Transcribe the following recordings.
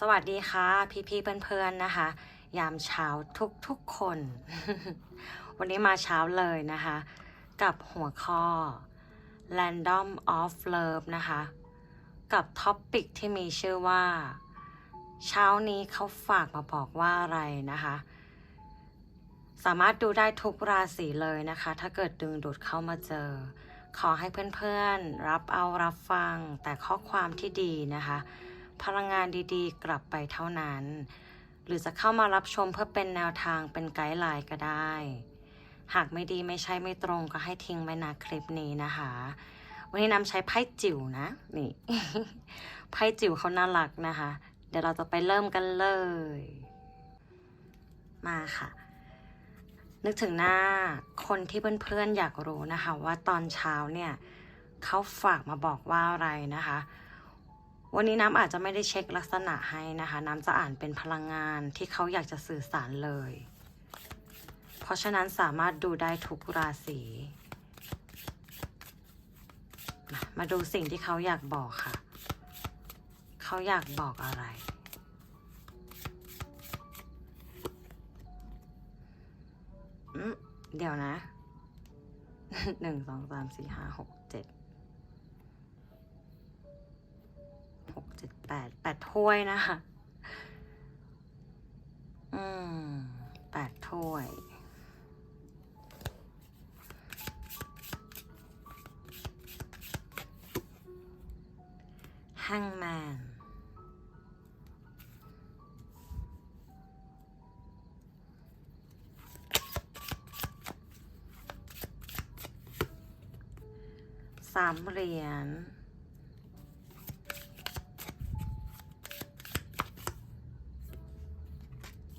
สวัสดีค่ะพี่พี่ๆเพื่อนๆนะคะ ยามเช้าทุกทุกๆคน วันนี้มาเช้าเลยนะคะ กับหัวข้อ Random of Love นะคะ กับท็อปปิกที่มีชื่อว่า เช้านี้เขาฝากมาบอกว่าอะไรนะคะ สามารถดูได้ทุกราศีเลยนะคะ ถ้าเกิดดึงดูดเข้ามาเจอ ขอให้เพื่อนๆ รับเอารับฟังแต่ข้อความที่ดีนะคะ พลังงานดีๆ กลับไปเท่านั้น หรือจะเข้ามารับชมเพื่อเป็นแนวทางเป็นไกด์ไลน์ก็ได้ หากไม่ดีไม่ใช่ไม่ตรงก็ให้ทิ้งไว้นะคลิปนี้นะคะ วันนี้นำใช้ไพ่จิ๋วนะ นี่ ไพ่จิ๋วเขาน่ารักนะคะ เดี๋ยวเราจะไปเริ่มกันเลย มาค่ะนึกถึงหน้าคนที่เพื่อนๆอยากรู้นะคะ ว่าตอนเช้าเนี่ยเขาฝากมาบอกว่าอะไรนะคะ วันนี้น้ำอาจจะไม่ได้เช็คลักษณะให้นะคะ น้ำจะอ่านเป็นพลังงานที่เขาอยากจะสื่อสารเลย เพราะฉะนั้นสามารถดูได้ทุกราศีมาดูสิ่งที่เขาอยากบอกค่ะ เขาอยากบอกอะไร เดี๋ยวนะหนึ่งสองสามสี่ห้าหก ถ้วยนะคะ อืมแปดถ้วยแฮงแมนสามเหรียญ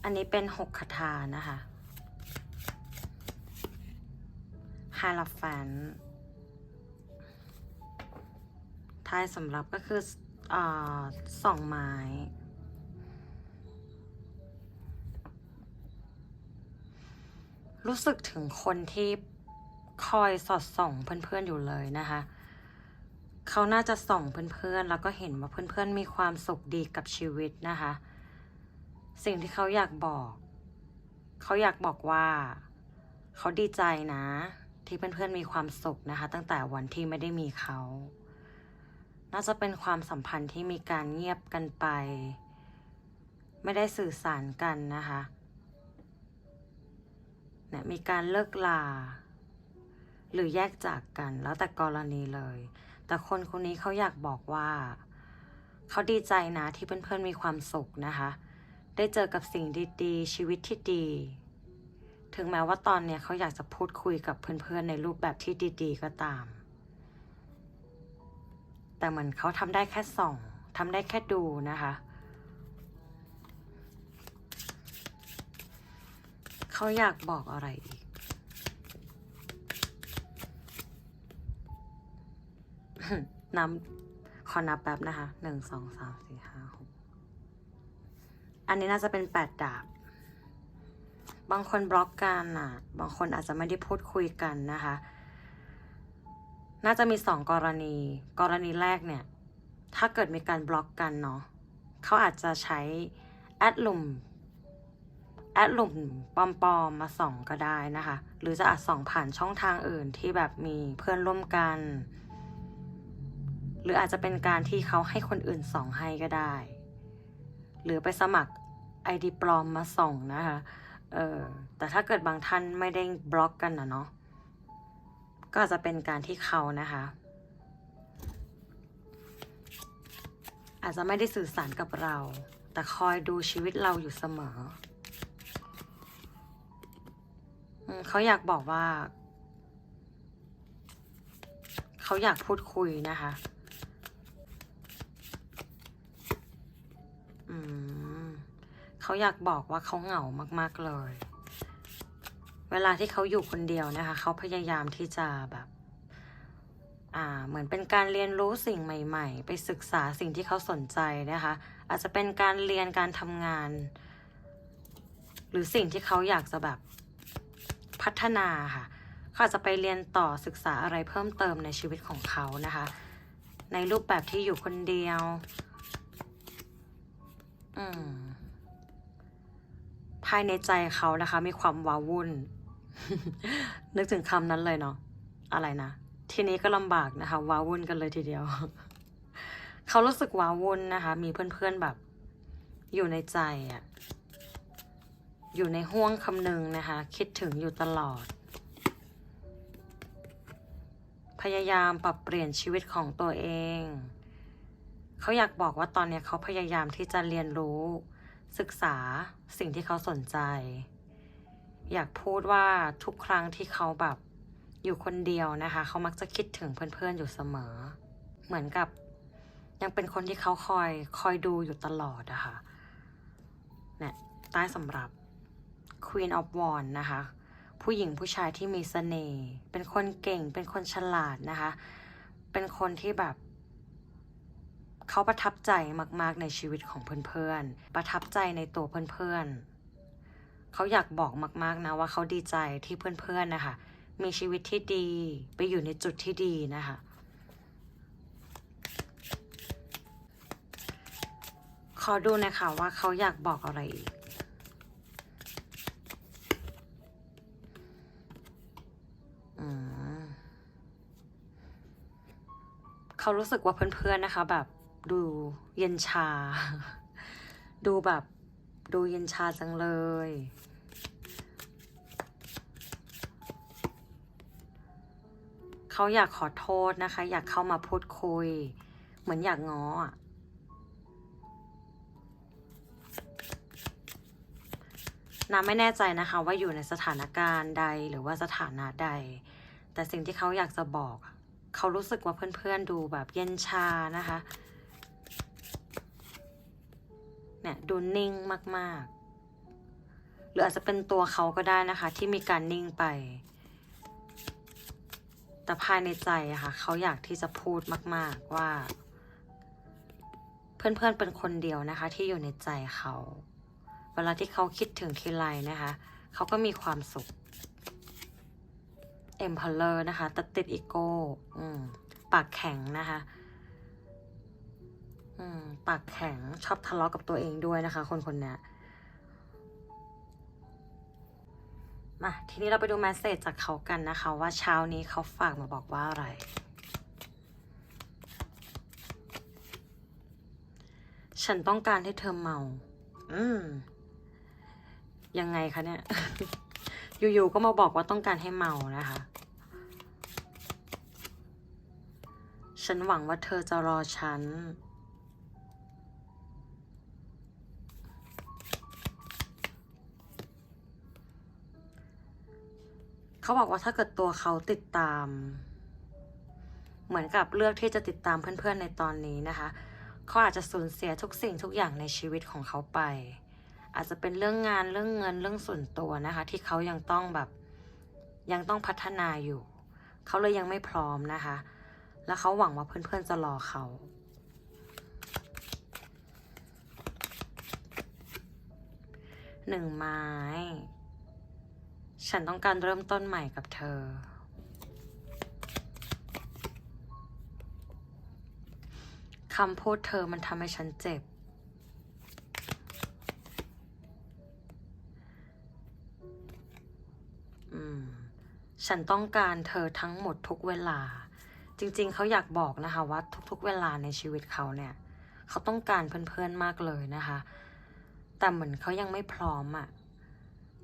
อันนี้เป็นหกคาถานะคะฮาลาฟันท้ายสำหรับก็คืออ่าสองไม้รู้สึกถึงคนที่คอยสอดส่องเพื่อนๆอยู่เลยนะคะ เขาน่าจะส่องเพื่อนๆ แล้วก็เห็นว่าเพื่อนๆ มีความสุขดีกับชีวิตนะคะ สิ่งที่เขาอยากบอก เขาอยากบอกว่า เขาดีใจนะ ที่เพื่อนๆมีความสุขนะคะ ตั้งแต่วันที่ไม่ได้มีเขา น่าจะเป็นความสัมพันธ์ที่มีการเงียบกันไป ไม่ได้สื่อสารกันนะคะเนี่ยมีการเลิกลา หรือแยกจากกันแล้วแต่กรณีเลย แต่คนคนนี้เขาอยากบอกว่า เขาดีใจนะที่เพื่อนๆมีความสุขนะคะ ได้เจอกับสิ่งดีๆ ชีวิตที่ดี ถึงแม้ว่าตอนเนี้ยเขาอยากจะพูดคุยกับเพื่อนๆในรูปแบบที่ดีๆ ก็ตาม แต่เหมือนเขาทำได้แค่ส่องทำได้แค่ดูนะคะเขาอยากบอกอะไรอีก นับขอนับแป๊บนะคะ หนึ่ง สอง สาม สี่ ห้า หก อันนี้น่าจะเป็นแปดดาบบางคนบล็อกกันอะ บางคนอาจจะไม่ได้พูดคุยกันนะคะ น่าจะมีสองกรณี กรณีแรกเนี่ย ถ้าเกิดมีการบล็อกกันเนาะเขาอาจจะใช้แอดลุมแอดลุมปลอมๆมาส่องก็ได้นะคะ หรือจะอาจส่องผ่านช่องทางอื่นที่แบบมีเพื่อนร่วมกัน หรืออาจจะเป็นการที่เขาให้คนอื่นส่องให้ก็ได้ หรือไปสมัคร ID ปลอมมาส่งนะคะ เออแต่ถ้าเกิดบางท่านไม่ได้บล็อกกันนะเนาะ ก็จะเป็นการที่เขานะคะ อาจจะไม่ได้สื่อสารกับเรา แต่คอยดูชีวิตเราอยู่เสมออมเขาอยากบอกว่า เขาอยากพูดคุยนะคะ อืม เขาอยากบอกว่าเขาเหงามาก ๆ เลย เวลาที่เขาอยู่คนเดียวนะคะ เขาพยายามที่จะแบบ อ่า เหมือนเป็นการเรียนรู้สิ่งใหม่ ๆ ไปศึกษาสิ่งที่เขาสนใจนะคะ อาจจะเป็นการเรียนการทำงาน หรือสิ่งที่เขาอยากจะแบบพัฒนาค่ะเขาอาจจะไปเรียนต่อศึกษาอะไรเพิ่มเติมในชีวิตของเขานะคะ ในรูปแบบที่อยู่คนเดียว ภายในใจเขานะคะ มีความว้าวุ่น นึกถึงคำนั้นเลยเนาะอะไรนะ ทีนี้ก็ลำบากนะคะ ว้าวุ่นกันเลยทีเดียว เขารู้สึกว้าวุ่นนะคะ มีเพื่อนๆแบบ อยู่ในใจอะอยู่ในห่วงคำนึงนะคะ คิดถึงอยู่ตลอด พยายามปรับเปลี่ยนชีวิตของตัวเอง เขาอยากบอกว่าตอนนี้เขาพยายามที่จะเรียนรู้ ศึกษาสิ่งที่เขาสนใจ อยากพูดว่าทุกครั้งที่เขาแบบอยู่คนเดียวนะคะ เขามักจะคิดถึงเพื่อนๆอยู่เสมอ เหมือนกับ ยังเป็นคนที่เขาคอยคอยดูอยู่ตลอดอะค่ะเนี่ยใต้สำหรับ Queen of Wands นะคะ ผู้หญิงผู้ชายที่มีเสน่ห์เป็นคนเก่ง เป็นคนฉลาดนะคะ เป็นคนที่แบบ เขาประทับใจมาก ๆ ในชีวิตของเพื่อนๆ ประทับใจในตัวเพื่อนๆ เขาอยากบอกมาก ๆ นะว่าเขาดีใจที่เพื่อนๆ นะคะ มีชีวิตที่ดี ไปอยู่ในจุดที่ดีนะคะ ขอดูนะคะว่าเขาอยากบอกอะไรอีกอืมเขารู้สึกว่าเพื่อนๆ นะคะแบบ ดูเย็นชา ดูแบบดูเย็นชาจังเลย เขาอยากขอโทษนะคะ อยากเข้ามาพูดคุย เหมือนอยากง้ออะน้าไม่แน่ใจนะคะว่าอยู่ในสถานการณ์ใดหรือว่าสถานะใด แต่สิ่งที่เขาอยากจะบอก เขารู้สึกว่าเพื่อนๆดูแบบเย็นชานะคะ เนี่ยดูนิ่งมากๆ หรืออาจจะเป็นตัวเขาก็ได้นะคะ ที่มีการนิ่งไป แต่ภายในใจอะค่ะเขาอยากที่จะพูดมาก ๆว่า เพื่อนๆเป็นคนเดียวนะคะ ที่อยู่ในใจเขา เวลาที่เขาคิดถึงทีไรนะคะเขาก็มีความสุข Emperor นะคะแต่ติดอีโก้ปากแข็งนะคะ ปากแข็งชอบทะเลาะกับตัวเองด้วยนะคะ คนคนนี้มาทีนี้เราไปดูแมสเซจจากเขากันนะคะ ว่าเช้านี้เขาฝากมาบอกว่าอะไร ฉันต้องการให้เธอเมา อืม ยังไงคะเนี่ย อยู่ๆก็มาบอกว่าต้องการให้เมานะคะ ฉันหวังว่าเธอจะรอฉัน เขาบอกว่าถ้าเกิดตัวเขาติดตาม เหมือนกับเลือกที่จะติดตามเพื่อนๆในตอนนี้นะคะเขาอาจจะสูญเสียทุกสิ่งทุกอย่างในชีวิตของเขาไป อาจจะเป็นเรื่องงานเรื่องเงินเรื่องส่วนตัวนะคะ ที่เขายังต้องแบบยังต้องพัฒนาอยู่ เขาเลยยังไม่พร้อมนะคะ แล้วเขาหวังว่าเพื่อนๆจะรอเขาหนึ่งไม้ ฉันต้องการเริ่มต้นใหม่กับเธอ คำพูดเธอมันทำให้ฉันเจ็บ อืม ฉันต้องการเธอทั้งหมดทุกเวลา จริง ๆ เขาอยากบอกนะคะว่าทุก ๆ เวลาในชีวิตเขาเนี่ย เขาต้องการเพื่อนๆมากเลยนะคะ แต่เหมือนเขายังไม่พร้อมอะ่ะ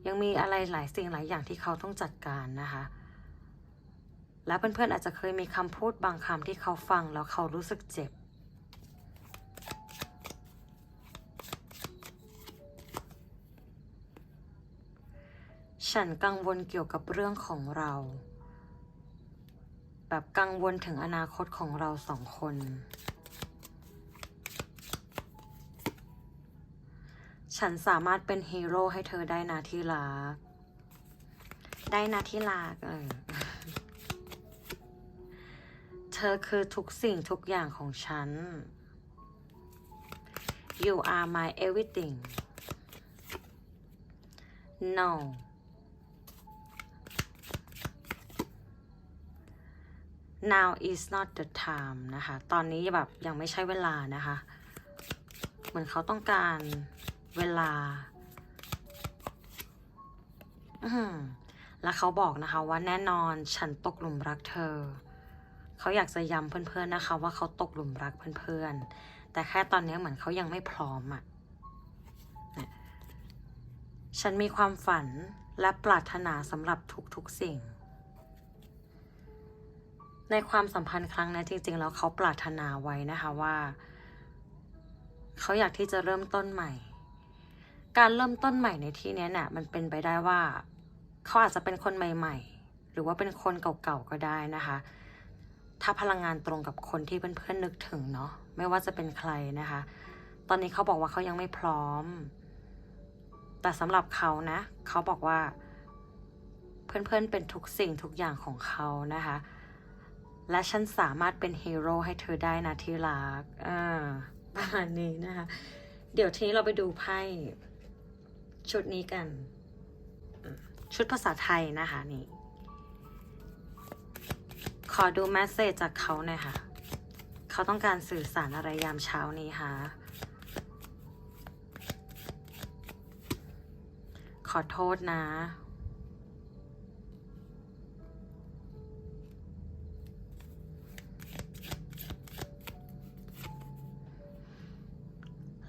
ยังมีอะไรหลายสิ่งหลายอย่างที่เขาต้องจัดการนะคะ และเพื่อนๆอาจจะเคยมีคำพูดบางคำที่เขาฟังแล้วเขารู้สึกเจ็บ ฉันกังวลเกี่ยวกับเรื่องของเรา แบบกังวลถึงอนาคตของเราสองคน ฉันสามารถเป็นฮีโร่ให้เธอได้นะที่รัก ได้นะที่รักเออเธอคือทุกสิ่งทุกอย่างของฉัน You are my everything No now is not the time นะคะ ตอนนี้แบบยังไม่ใช่เวลานะคะ เหมือนเขาต้องการ เวลาอืมแล้วเขาบอกนะคะว่าแน่นอนฉันตกหลุมรักเธอ เขาอยากจะย้ำเพื่อนๆนะคะว่าเขาตกหลุมรักเพื่อนๆ แต่แค่ตอนนี้เหมือนเขายังไม่พร้อมอะเนี่ยฉันมีความฝันและปรารถนาสำหรับทุกๆสิ่ง ในความสัมพันธ์ครั้งนี้จริงๆ แล้วเขาปรารถนาไว้นะคะว่า เขาอยากที่จะเริ่มต้นใหม่ การเริ่มต้นใหม่ในที่นี้ยน่ะมันเป็นไปได้ว่า เขาอาจจะเป็นคนใหม่ ๆ หรือว่าเป็นคนเก่าๆก็ได้นะคะ ถ้าพลังงานตรงกับคนที่เพื่อนๆนึกถึงเนาะไม่ว่าจะเป็นใครนะคะ ตอนนี้เขาบอกว่าเขายังไม่พร้อม แต่สำหรับเขานะ เขาบอกว่า เพื่อนๆเป็นทุกสิ่งทุกอย่างของเขานะคะ และฉันสามารถเป็นฮีโร่ให้เธอได้นะที่รักอ่าประมาณนี้นะคะ เดี๋ยวทีนี้เราไปดูไพ่ ชุดนี้กัน ชุดภาษาไทยนะคะนี่ ขอดูแมสเซจจากเขาหน่อยค่ะ เขาต้องการสื่อสารอะไรยามเช้านี้คะขอโทษนะ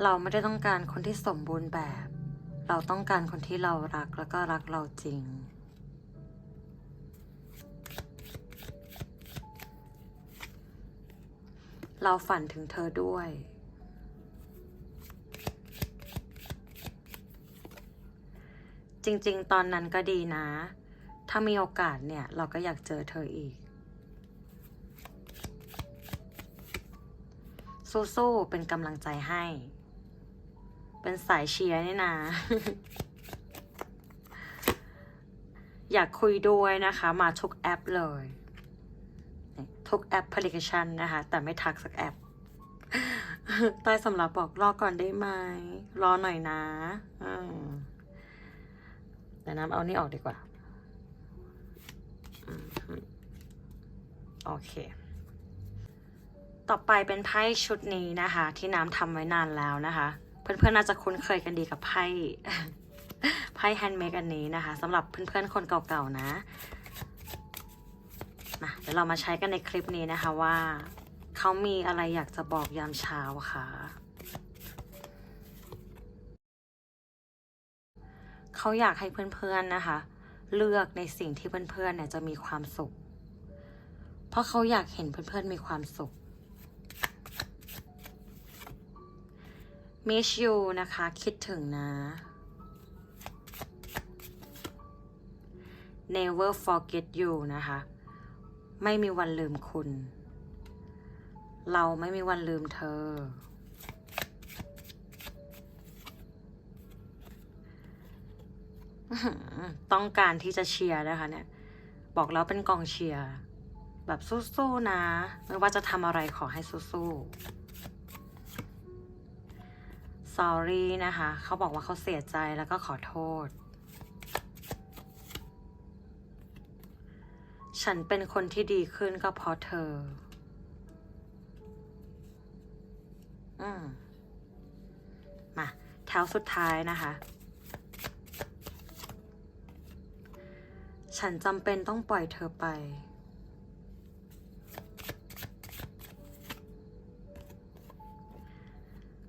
เราไม่ได้ต้องการคนที่สมบูรณ์แบบ เราต้องการคนที่เรารักแล้วก็รักเราจริง เราฝันถึงเธอด้วย จริง ๆ ตอนนั้นก็ดีนะ ถ้ามีโอกาสเนี่ย เราก็อยากเจอเธออีก สู้ๆเป็นกำลังใจให้ เป็นสายเชียร์นี่นะอยากคุยด้วยนะคะ มาทุกแอปเลยทุกแอปพลิเคชันนะคะ แต่ไม่ทักสักแอปใต้สำหรับบอกรอก่อนได้ไหม รอหน่อยนะอืมเดี๋ยวน้ำเอานี่ออกดีกว่า โอเค ต่อไปเป็นไพ่ชุดนี้นะคะ ที่น้ำทำไว้นานแล้วนะคะ เพื่อนๆน่าจะคุ้นเคยกันดีกับไพ่ไพ่แฮนด์เมดอันนี้นะคะสำหรับเพื่อนๆคนเก่าๆนะมาเดี๋ยวเรามาใช้กันในคลิปนี้นะคะว่าเขามีอะไรอยากจะบอกยามเช้าค่ะเขาอยากให้เพื่อนๆนะคะ เลือกในสิ่งที่เพื่อนๆเนี่ยจะมีความสุข เพราะเขาอยากเห็นเพื่อนๆมีความสุข มิชยูนะคะ คิดถึงนะ never forget you นะคะ ไม่มีวันลืมคุณ เราไม่มีวันลืมเธออื้อหือต้องการที่จะเชียร์นะคะเนี่ย บอกแล้วเป็นกองเชียร์ แบบสู้ๆนะ ไม่ว่าจะทำอะไรขอให้สู้ๆ sorry นะคะ เขาบอกว่าเขาเสียใจแล้วก็ขอโทษ ฉันเป็นคนที่ดีขึ้นก็เพราะเธอ อืมมาแถวสุดท้ายนะคะ ฉันจำเป็นต้องปล่อยเธอไป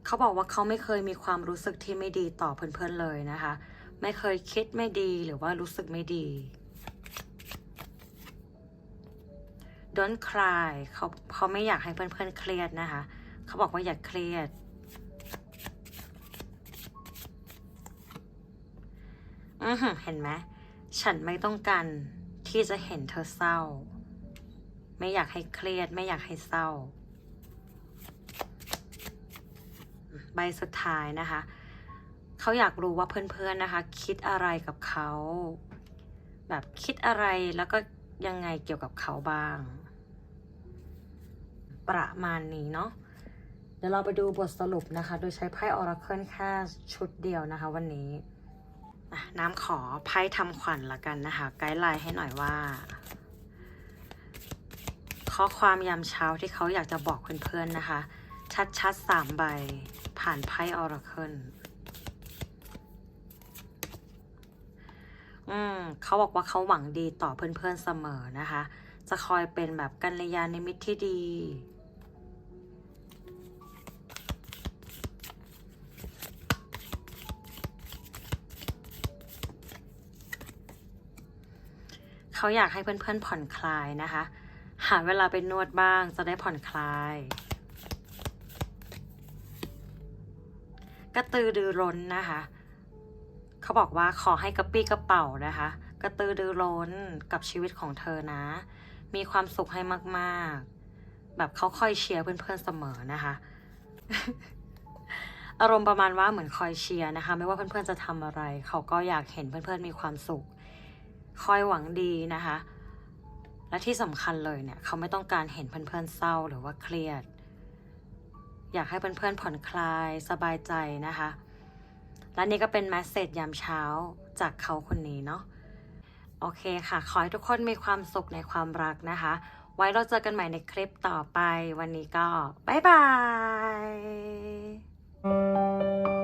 เขาบอกว่าเขาไม่เคยมีความรู้สึกที่ไม่ดีต่อเพื่อนๆเลยนะคะ ไม่เคยคิดไม่ดีหรือว่ารู้สึกไม่ดี Don't cry เขาเขาไม่อยากให้เพื่อนๆเครียดนะคะ เขาบอกว่าอย่าเครียดอือเห็นไหมฉันไม่ต้องการที่จะเห็นเธอเศร้า ไม่อยากให้เครียด ไม่อยากให้เศร้า ใบสุดท้ายนะคะ เขาอยากรู้ว่าเพื่อนๆนะคะ คิดอะไรกับเขา แบบคิดอะไรแล้วก็ยังไงเกี่ยวกับเขาบ้าง ประมาณนี้เนาะเดี๋ยวเราไปดูบทสรุปนะคะ โดยใช้ไพ่ออราเคิลแค่ชุดเดียวนะคะวันนี้น้ำขอไพ่ทำขวัญละกันนะคะ ไกด์ไลน์ให้หน่อยว่า ข้อความยามเช้าที่เขาอยากจะบอกเพื่อนๆนะคะ ชัดๆสามใบ ผ่านไพ่ออราเคิลอืมเขาบอกว่าเขาหวังดีต่อเพื่อนๆเสมอนะคะ จะคอยเป็นแบบกัลยาณมิตรที่ดี เขาอยากให้เพื่อนๆผ่อนคลายนะคะ หาเวลาไปนวดบ้างจะได้ผ่อนคลาย กระตือรือร้นนะคะ เขาบอกว่าขอให้กระปี้กระเป๋านะคะ กระตือรือร้นกับชีวิตของเธอนะ มีความสุขให้มากๆ แบบเขาคอยเชียร์เพื่อนๆเสมอนะคะ อารมณ์ประมาณว่าเหมือนคอยเชียร์นะคะ ไม่ว่าเพื่อนๆจะทำอะไร เขาก็อยากเห็นเพื่อนๆมีความสุข คอยหวังดีนะคะ และที่สำคัญเลยเนี่ย เขาไม่ต้องการเห็นเพื่อนๆเศร้าหรือว่าเครียด อยากให้เพื่อนๆผ่อนคลายสบายใจนะคะ และนี่ก็เป็นแมสเซจยามเช้าจากเขาคนนี้เนาะโอเคค่ะ ขอให้ทุกคนมีความสุขในความรักนะคะ ไว้เราเจอกันใหม่ในคลิปต่อไป วันนี้ก็ บ๊ายบาย